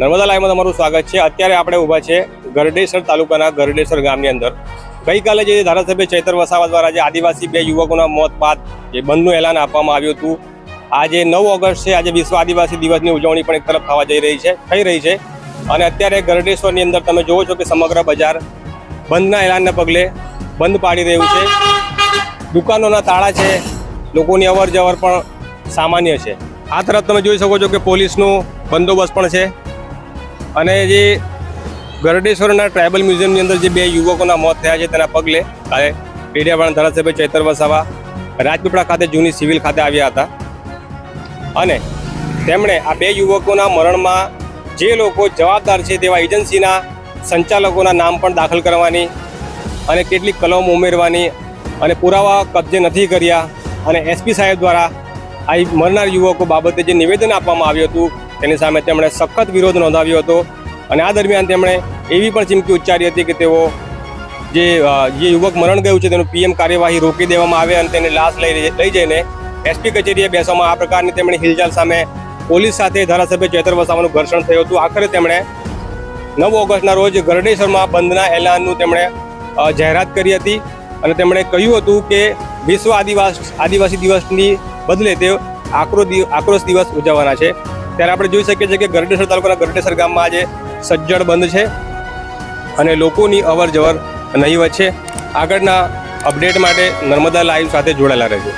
નર્મદા લાઈવમાં તમારું સ્વાગત છે. અત્યારે આપણે ઊભા છે ગરડેસર તાલુકાના ગરડેસર ગામની અંદર. ગઈકાલે જે ધારાસભ્ય ચૈતર વસાવા દ્વારા જે આદિવાસી બે યુવકોના મોત બાદ જે બંધનું એલાન આપવામાં આવ્યું હતું, આજે નવ ઓગસ્ટ છે. આજે વિશ્વ આદિવાસી દિવસની ઉજવણી પણ એક તરફ થવા જઈ રહી છે, થઈ રહી છે. અને અત્યારે ગરડેશ્વરની અંદર તમે જોવો છો કે સમગ્ર બજાર બંધના એલાનના પગલે બંધ પાડી રહ્યું છે. દુકાનોના તાળા છે, લોકોની અવર પણ સામાન્ય છે. આ તરફ તમે જોઈ શકો છો કે પોલીસનો બંદોબસ્ત પણ છે. અને જે ગરડેશ્વરના ટ્રાઇબલ મ્યુઝિયમની અંદર જે બે યુવકોના મોત થયા છે તેના પગલે કાલે ડેડિયાપાડા ધારાસભ્ય ચૈતર વસાવા રાજપીપળા ખાતે જૂની સિવિલ ખાતે આવ્યા હતા. અને તેમણે આ બે યુવકોના મરણમાં જે લોકો જવાબદાર છે તેવા એજન્સીના સંચાલકોના નામ પણ દાખલ કરવાની અને કેટલીક કલમો ઉમેરવાની અને પુરાવા કબજે નથી કર્યા. અને એસપી સાહેબ દ્વારા આ મરનાર યુવકો બાબતે જે નિવેદન આપવામાં આવ્યું હતું તેની સામે તેમણે સખત વિરોધ નોંધાવ્યો હતો. અને આ દરમિયાન તેમણે એવી પણ ચીમકી ઉચ્ચારી હતી કે તેઓ જે જે યુવક મરણ ગયું છે તેનું પીએમ કાર્યવાહી રોકી દેવામાં આવે અને તેની લાશ લઈ લઈ જઈને એસપી કચેરીએ બેસવામાં આ પ્રકારની તેમણે હિલચાલ સામે પોલીસ સાથે ધારાસભ્ય ચેતર વસાવાનું ઘર્ષણ થયું હતું. આખરે તેમણે નવ ઓગસ્ટના રોજ ગરડેશ્વરમાં બંધના એલાનનું તેમણે જાહેરાત કરી હતી અને તેમણે કહ્યું હતું કે વિશ્વ આદિવાસ, આદિવાસી દિવસની બદલે તે આક્રો આક્રોશ દિવસ ઉજવવાના છે. ત્યારે આપણે જોઈ શકીએ છીએ કે ગરડેશ્વર તાલુકાના ગરડેશ્વર ગામમાં આજે સજ્જડ બંધ છે અને લોકોની અવર જવર નહીવત છે. આગળના અપડેટ માટે નર્મદા લાઈવ સાથે જોડાયેલા રહેજો.